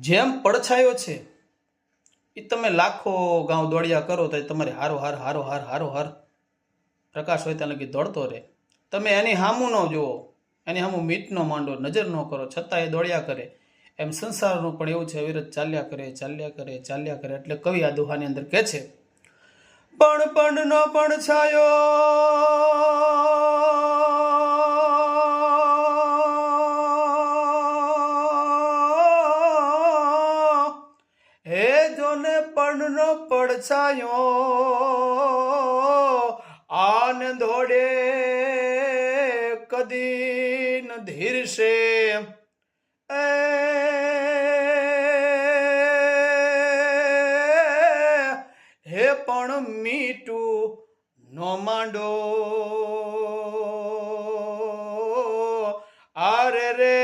જેમ પડછાયો છે એ તમે લાખો ગાંવ દોડ્યા કરો તો તમારે હારો હાર હારો હાર હારો હાર પ્રકાશ હોય ત્યાં લગી દોડતો રહે. તમે એની હામું ન જુઓ, એની હામું મીટ ન માંડો, નજર ન કરો છતાં એ દોડ્યા કરે. એમ સંસારનું પણ એવું છે, અવિરત ચાલ્યા કરે ચાલ્યા કરે ચાલ્યા કરે, એટલે કવિ આ દુહાની અંદર કહે છે, પણ પણ નો પણ છાયો હે જોને પણનો પડછાયો, આનંદ હોડે કદી ન ધીરશે. એ હે પણ મીઠું નો માંડો. આરે રે